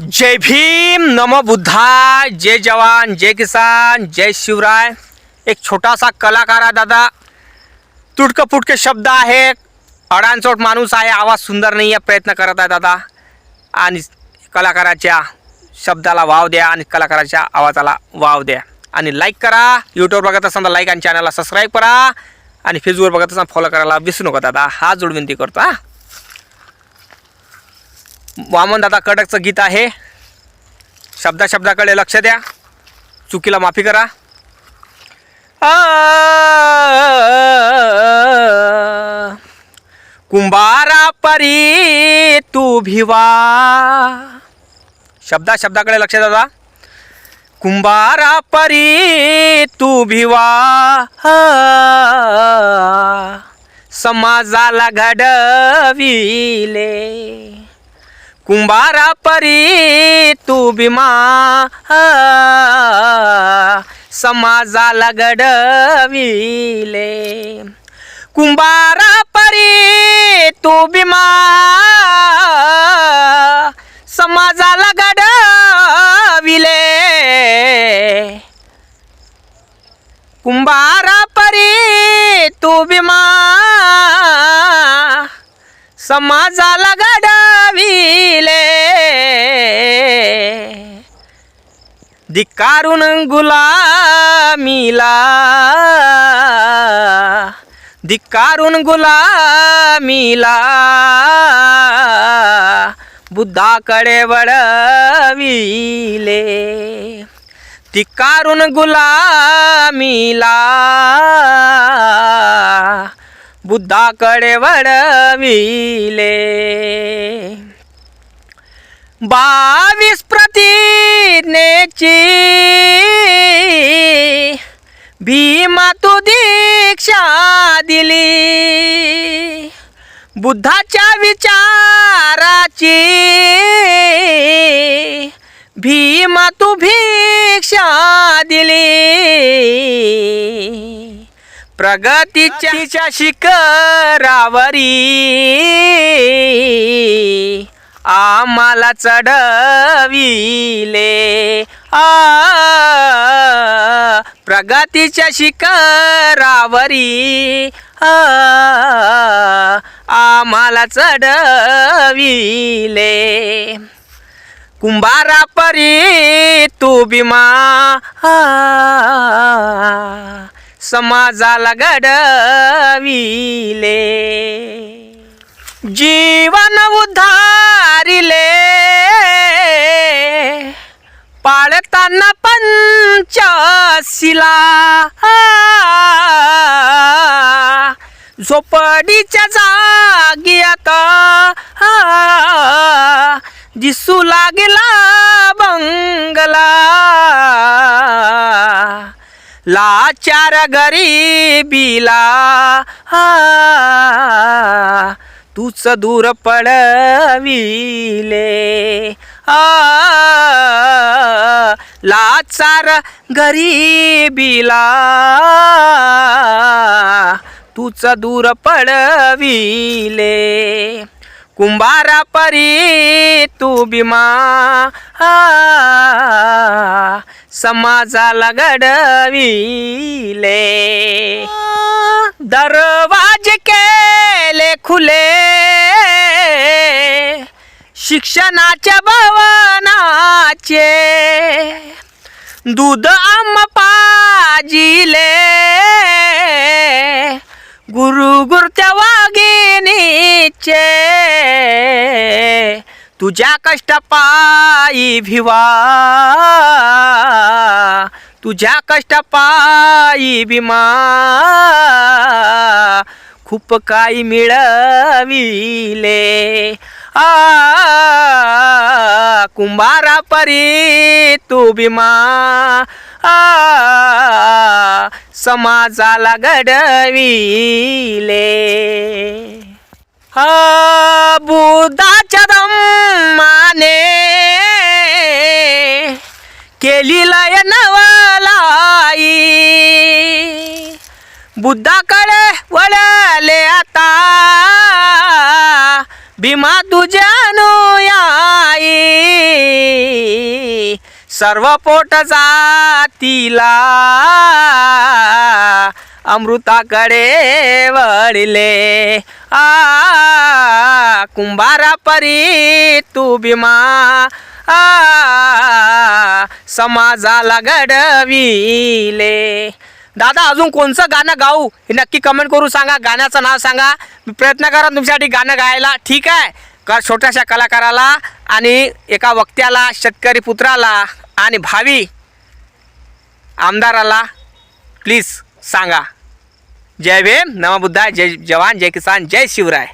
जय भीम नमो बुद्धा जय जवान जय किसान जय शिवराय. एक छोटासा कलाकार आहे दादा. तुटकं फुटके शब्द आहे. अडाणचोट माणूस आहे. आवाज सुंदर नाही आहे. प्रयत्न करत आहे दादा. आणि कलाकाराच्या शब्दाला वाव द्या आणि कलाकाराच्या आवाजाला वाव द्या. आणि लाईक करा. यूट्यूबवर बघत असाल तर लाईक आणि चॅनलला सबस्क्राईब करा. आणि फेसबुकवर बघत असाल फॉलो करायला विसरू नका दादा. हा जोड विनंती करतो हां. वामन दादा कडकचं गीत आहे. शब्दा शब्दाकडे लक्ष द्या. चुकीला माफी करा. कुंभारा परी तू भिवा. शब्दा शब्दाकडे लक्ष दादा. कुंभारा परी तू भिवा. समाजाला घडविले. कुंभारा परी तू बिमा समाजाला घडविले. कुंभारा परी तू बिमा समाजाला घडविले. कुंभारा परी तू बिमा समाजाला घडविले धिक्कारून गुलामीला. धिक्कारून गुलामीला. बुद्धाकडे वळविले. धिक्कारून गुलामीला. बुद्धाकडे वळविले. बावीस प्रतिज्ञेची भीमा तू दीक्षा दिली. बुद्धाच्या विचाराची भीमा तू भिक्षा दिली. प्रगतीच्या शिखरावरी आम्हाला चढविले. आ प्रगतीच्या शिखरावरी. आम्हाला चढविले. कुंभारा परी तू भीमा समाजाला घडविले. जीवन उद्धारिले पाळताना पंचशिला. झोपडीच्या जागी आता. दिसू लागला बंगला. लाचार गरीबीला. तूच दूर पडविले. आ लाचार गरीबीला. तूच दूर पडविले. कुंभारा परी तू बिमा समाजाला घडविले. दरवाजे केले खुले. शिक्षणाच्या भवनाचे. दूध आम पाजिले. गुरु गुरत्या वागिनीचे तुझ्या कष्ट पायी भिवा. तुझ्या कष्ट पायी भीमा. खूप काही मिळविले. आ कुंभारा परी तू भीमा आ समाजाला घडविले. हा बुद्धाच्या दम्माने केली लय नवलाई बुद्धाकडे वळले आता. भीमा तुझ्या सर्व पोट जातीला अमृताकडे वळले. आ कुंभारा परी तू भीमा. आ समाजाला घडविले. दादा अजून कोणचं गाणं गाऊ? हे नक्की कमेंट करून सांगा. गाण्याचं नाव सांगा. मी प्रयत्न करा तुमच्यासाठी गाणं गायला. ठीक आहे? का छोट्याशा कलाकाराला आणि एका वक्त्याला शेतकरी पुत्राला आणि भावी आमदाराला प्लीज सांगा. जय भीम नमबुद्धा जय जवान जय किसान जय शिवराय.